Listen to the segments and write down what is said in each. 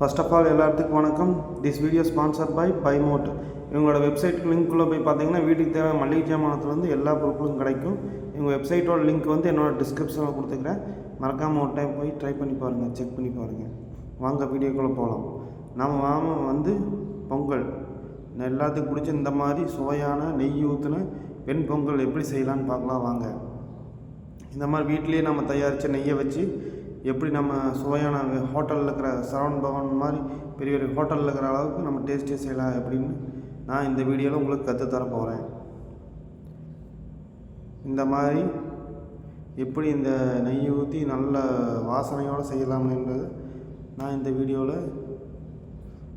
First of all எல்லாத்துக்கும் வணக்கம். This video sponsor by பைமோட் இவங்களோட வெப்சைட் லிங்க்குள்ளே போய் பார்த்தீங்கன்னா வீட்டுக்கு தேவை மளிகை ஜாமானத்துலேருந்து எல்லா பொருட்களும் கிடைக்கும். இவங்க வெப்சைட்டோட லிங்க் வந்து என்னோட டிஸ்கிரிப்ஷனில் கொடுத்துக்கிறேன். மறக்காமல் ஒரு டைம் போய் ட்ரை பண்ணி பாருங்கள் செக் பண்ணி பாருங்கள் வாங்க வீடியோக்குள்ளே போகலாம் நம்ம மாமா வந்து பொங்கல். எல்லாத்துக்கும் பிடிச்ச இந்த மாதிரி சுவையான நெய் ஊற்றின வெண் பொங்கல் எப்படி செய்யலான்னு பார்க்கலாம் வாங்க. இந்த மாதிரி வீட்டிலேயே நம்ம தயாரித்த நெய்யை வச்சு எப்படி நம்ம சுவையான ஹோட்டலில் இருக்கிற சரவண் பவன் மாதிரி பெரிய பெரிய ஹோட்டலில் இருக்கிற அளவுக்கு நம்ம டேஸ்ட்டே செய்யலாம் அப்படின்னு நான் இந்த வீடியோவில் உங்களுக்கு கற்றுத்தர போகிறேன் இந்த மாதிரி எப்படி இந்த நெய் ஊற்றி நல்ல வாசனையோடு செய்யலாம்ன்றது நான் இந்த வீடியோவில்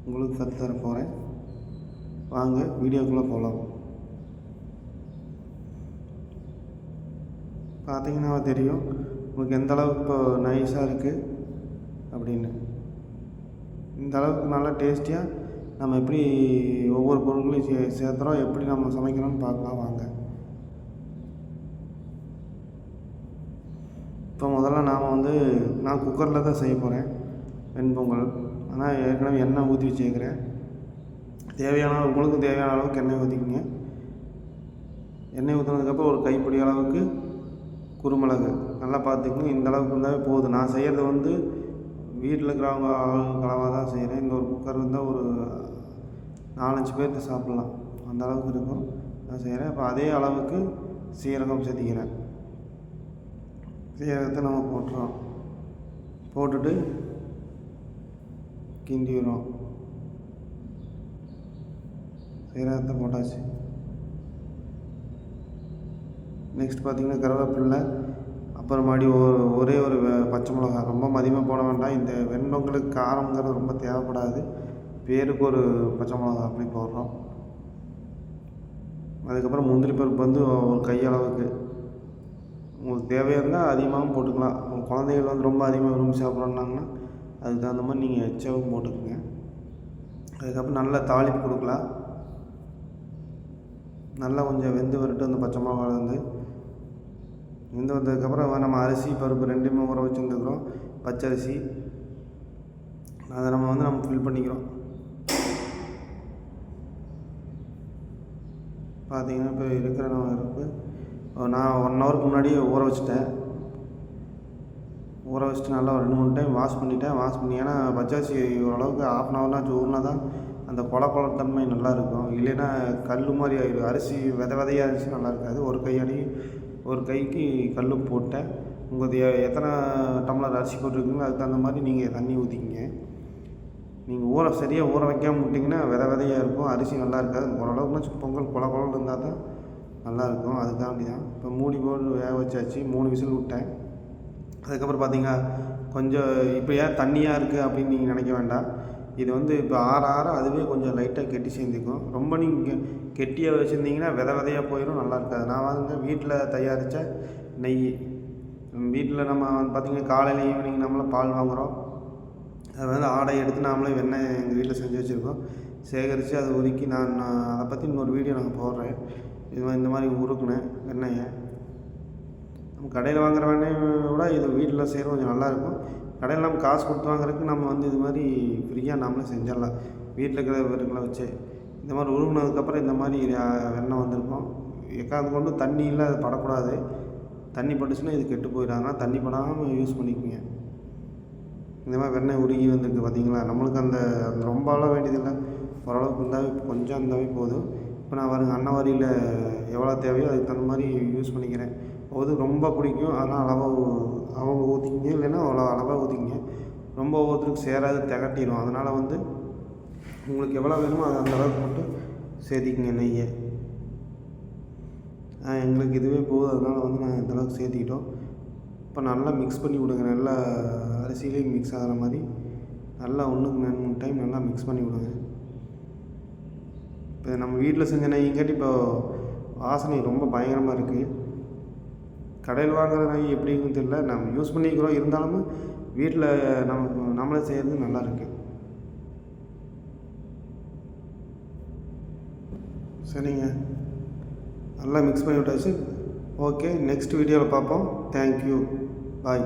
உங்களுக்கு கற்றுத்தர போகிறேன் வாங்க வீடியோக்குள்ளே போகலாம் பார்த்தீங்கன்னா தெரியும் உங்களுக்கு எந்த அளவுக்கு இப்போ நைஸாக இருக்குது அப்படின்னு. இந்த அளவுக்கு நல்லா டேஸ்டியாக நம்ம எப்படி ஒவ்வொரு பொருட்களையும் சே சேர்த்துறோம் எப்படி நம்ம சமைக்கணும்னு பார்க்கலாம் வாங்க. இப்போ முதல்ல நாம் வந்து நான் குக்கரில் தான் செய்ய போகிறேன் வெண்பொங்கல் ஆனால் ஏற்கனவே எண்ணெய் ஊற்றி வச்சுருக்கிறேன். தேவையான உங்களுக்கு தேவையான அளவுக்கு எண்ணெய் ஊற்றிக்கிங்க எண்ணெய் ஊற்றினதுக்கப்புறம் ஒரு கைப்பிடி அளவுக்கு குருமிளகு. நல்லா பார்த்துக்கணும். இந்த அளவுக்கு இருந்தாவே போதும். நான் செய்கிறது வந்து வீட்டில் இருக்கிறவங்க ஆளுங்க அளவாக தான் செய்கிறேன் இந்த ஒரு குக்கர் இருந்தால் ஒரு நாலஞ்சு பேர்த்து சாப்பிட்லாம். அந்த அளவுக்கு இருக்கும். நான் செய்கிறேன் இப்போ அதே அளவுக்கு சீரகம் சேர்த்திக்கிறேன் சீரகத்தை நம்ம போட்டுறோம். போட்டுட்டு கிண்டிடுறோம் சீரகத்தை போட்டாச்சு. நெக்ஸ்ட் பார்த்திங்கன்னா கருவேப்பில்லை அப்புறம் மறுபடி ஒரு ஒரே ஒரு பச்சை மிளகா ரொம்ப அதிகமாக போட வேண்டாம். இந்த வெண்பொங்கலுக்கு காரங்கிறது ரொம்ப தேவைப்படாது. பேருக்கு ஒரு பச்சை மிளகா அப்படி போடுறோம். அதுக்கப்புறம் முந்திரி பருப்பு வந்து ஒரு கையளவுக்கு உங்களுக்கு தேவையாக இருந்தால் அதிகமாகவும் போட்டுக்கலாம். உங்கள் குழந்தைகள் வந்து ரொம்ப அதிகமாக விரும்பி சாப்பிட்றாங்கன்னா அதுக்கு தகுந்த மாதிரி நீங்கள் எச்சாவும் போட்டுக்கோங்க. அதுக்கப்புறம் நல்லா தாளிப்பு கொடுக்கலாம். நல்லா கொஞ்சம் வெந்து வரட்டும் அந்த பச்சை மிளகா வந்து வெந்து வந்ததுக்கப்புறம் நம்ம அரிசி பருப்பு ரெண்டுமே ஊற வச்சுருந்துக்கிறோம் பச்சரிசி அதை நம்ம வந்து நம்ம ஃபில் பண்ணிக்கிறோம். பார்த்தீங்கன்னா இப்போ இருக்கிற நம்ம இருப்பு நான் ஒன் ஹவருக்கு முன்னாடியே ஊற வச்சுட்டேன். ஊற வச்சுட்டு நல்லா ஒரு ரெண்டு மூணு டைம் வாஷ் பண்ணிட்டேன். வாஷ் பண்ணி ஏன்னா பச்சரிசி ஓரளவுக்கு ஆஃப் அன் ஹவர்னாச்சும் ஊறினா தான் அந்த கொல குளத்தன்மை நல்லா இருக்கும். இல்லைன்னா கல் மாதிரி ஆயிடும் அரிசி வித விதையாக இருந்துச்சு நல்லா இருக்காது. ஒரு கையடி ஒரு கைக்கு கல் போட்டேன் உங்கள் எத்தனை டம்ளர் அரிசி போட்டிருக்கீங்களோ அதுக்கு தகுந்த மாதிரி நீங்கள் தண்ணி ஊற்றிக்கிங்க நீங்கள் ஊற சரியாக ஊற வைக்காம விட்டிங்கன்னா வித விதையாக இருக்கும் அரிசி நல்லா இருக்காது. ஓரளவுக்குனாச்சும் பொங்கல் கொல கொலன்னு இருந்தால் தான் நல்லாயிருக்கும் அதுக்காண்டி தான் இப்போ மூடி போட்டு வேக வச்சாச்சு மூணு விசில் விட்டேன். அதுக்கப்புறம் பார்த்தீங்கன்னா கொஞ்சம் இப்போ ஏன் தண்ணியாக இருக்குது அப்படின்னு நீங்கள் நினைக்க வேண்டாம். இது வந்து இப்போ ஆற ஆற அதுவே கொஞ்சம் லைட்டாக கெட்டி சேர்ந்துக்கும். ரொம்ப நீங்கள் கெட்டியாக வச்சுருந்தீங்கன்னா வித விதையாக போயிடும் நல்லா இருக்காது. நான் வந்து வீட்டில் தயாரித்த நெய் வீட்டில் நம்ம வந்து பார்த்திங்கன்னா காலையில் ஈவினிங் நம்மளே பால் வாங்குகிறோம் அது வந்து ஆடை எடுத்து நாமளே வெண்ணெய் எங்கள் வீட்டில் செஞ்சு வச்சுருக்கோம். சேகரித்து அதை உருக்கி நான் நான் அதை பற்றி இன்னொரு வீடியோ நாங்கள் போடுறேன். இது மாதிரி இந்த மாதிரி உருக்குனேன் வெண்ணெயை. நம்ம கடையில் வாங்குற வெண்ணெயை விட இது வீட்டில் செய்கிற கொஞ்சம் நல்லாயிருக்கும் கடையில் நம்ம காசு கொடுத்து வாங்குறதுக்கு நம்ம வந்து இது மாதிரி ஃப்ரீயாக நாமளே செஞ்சிடலாம். வீட்டில் இருக்கிற வெறுங்களை வச்சு. இந்த மாதிரி உருவினதுக்கப்புறம் இந்த மாதிரி வெண்ணெய் வந்திருக்கும். எக்காந்து கொண்டு தண்ணியில் அது படக்கூடாது. தண்ணி பட்டுச்சுன்னா இது கெட்டு போயிடாங்கன்னா தண்ணி படாமல் யூஸ் பண்ணிக்கோங்க. இந்த மாதிரி வெண்ணெய் உருகி வந்திருக்கு பார்த்தீங்களா? நம்மளுக்கு அந்த அந்த ரொம்ப அளவு வேண்டியதில்லை. ஓரளவுக்கு இருந்தாவே கொஞ்சம் இருந்தாவே போதும். இப்போ நான் வருங்க அன்னவாரியில் எவ்வளோ தேவையோ அதுக்கு தகுந்த மாதிரி யூஸ் பண்ணிக்கிறேன். போது ரொம்ப பிடிக்கும். ஆனால் அளவாக அவங்க ஊற்றிக்கிங்க இல்லைன்னா அவ்வளோ அளவாக ஊற்றிக்கிங்க ரொம்ப ஒவ்வொருத்தருக்கும் சேராது திகட்டிடும் அதனால் வந்து உங்களுக்கு எவ்வளோ வேணுமோ அது அந்த அளவுக்கு மட்டும் சேர்த்திக்கிங்க நெய்யை. ஆ, எங்களுக்கு இதுவே போதும். அதனால் வந்து நாங்கள் இந்த அளவுக்கு சேர்த்திக்கிட்டோம். இப்போ நல்லா மிக்ஸ் பண்ணி விடுங்க நல்லா அரிசியிலையும் மிக்ஸ் ஆகிற மாதிரி. நல்லா ஒன்றுக்கு ரெண்டு மூணு டைம் நல்லா மிக்ஸ் பண்ணி விடுங்க இப்போ நம்ம வீட்டில் செஞ்ச நெய்ங்காட்டி இப்போ வாசனை ரொம்ப பயங்கரமாக இருக்குது கடையில் வாங்குற நெய் எப்படின்னு தெரியல. நம்ம யூஸ் பண்ணிக்கிறோம். இருந்தாலும் வீட்டில் நம்ம நம்மளே செய்கிறது நல்லா இருக்கு. சரிங்க. நல்லா மிக்ஸ் பண்ணி விட்டாச்சு. ஓகே நெக்ஸ்ட் வீடியோவில் பார்ப்போம். Thank you bye